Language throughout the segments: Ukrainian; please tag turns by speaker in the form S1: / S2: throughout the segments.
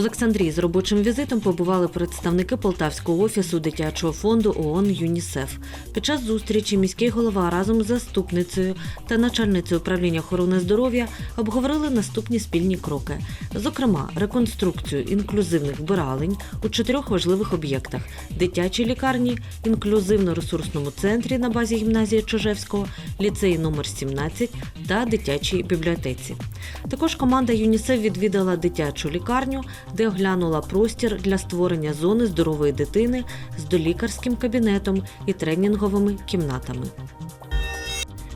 S1: Олександрії з робочим візитом побували представники Полтавського офісу дитячого фонду ООН ЮНІСЕФ. Під час зустрічі міський голова разом з заступницею та начальницею управління охорони здоров'я обговорили наступні спільні кроки. Зокрема, реконструкцію інклюзивних вбиралень у чотирьох важливих об'єктах: дитячій лікарні, інклюзивно-ресурсному центрі на базі гімназії Чижевського, ліцеї номер 17 та дитячій бібліотеці. Також команда ЮНІСЕФ відвідала дитячу лікарню, де оглянула простір для створення зони здорової дитини з долікарським кабінетом і тренінговими кімнатами.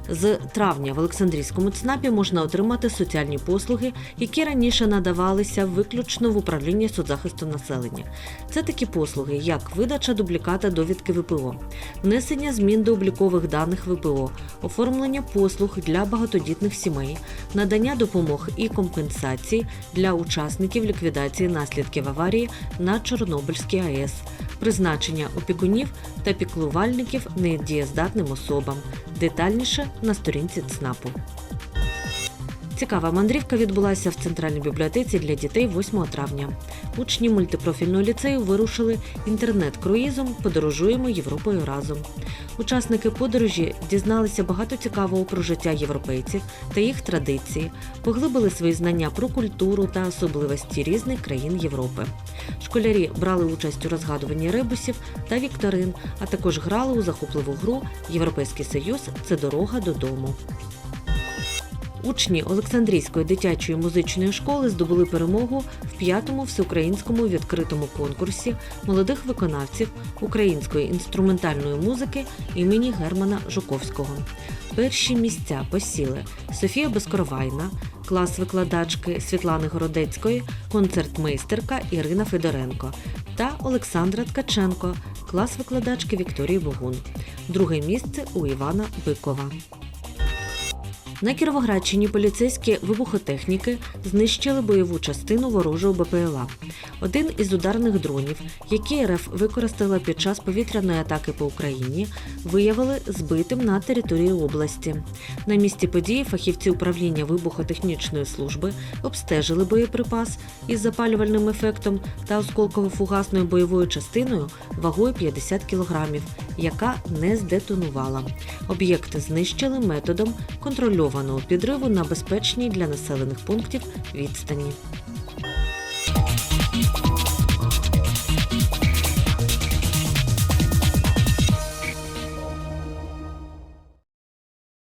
S1: З травня в Олександрійському ЦНАПі можна отримати соціальні послуги, які раніше надавалися виключно в управлінні соцзахисту населення. Це такі послуги, як видача дубліката довідки ВПО, внесення змін до облікових даних ВПО, оформлення послуг для багатодітних сімей, надання допомог і компенсацій для учасників ліквідації наслідків аварії на Чорнобильській АЕС, призначення опікунів та піклувальників недієздатним особам. Детальніше на сторінці ЦНАПу. Цікава мандрівка відбулася в центральній бібліотеці для дітей 8 травня. Учні мультипрофільного ліцею вирушили інтернет-круїзом Подорожуємо Європою разом. Учасники подорожі дізналися багато цікавого про життя європейців та їх традиції, поглибили свої знання про культуру та особливості різних країн Європи. Школярі брали участь у розгадуванні ребусів та вікторин, а також грали у захопливу гру Європейський Союз це дорога додому. Учні Олександрійської дитячої музичної школи здобули перемогу в п'ятому всеукраїнському відкритому конкурсі молодих виконавців української інструментальної музики імені Германа Жуковського. Перші місця посіли Софія Безкоровайна, клас викладачки Світлани Городецької, концертмейстерка Ірина Федоренко та Олександра Ткаченко, клас викладачки Вікторії Богун. Друге місце у Івана Бикова. На Кіровоградщині поліцейські вибухотехніки знищили бойову частину ворожого БПЛА. Один із ударних дронів, які РФ використала під час повітряної атаки по Україні, виявили збитим на території області. На місці події фахівці управління вибухотехнічної служби обстежили боєприпас із запалювальним ефектом та осколково-фугасною бойовою частиною вагою 50 кг, яка не здетонувала. Об'єкт знищили методом контрольованого підриву на безпечній для населених пунктів відстані.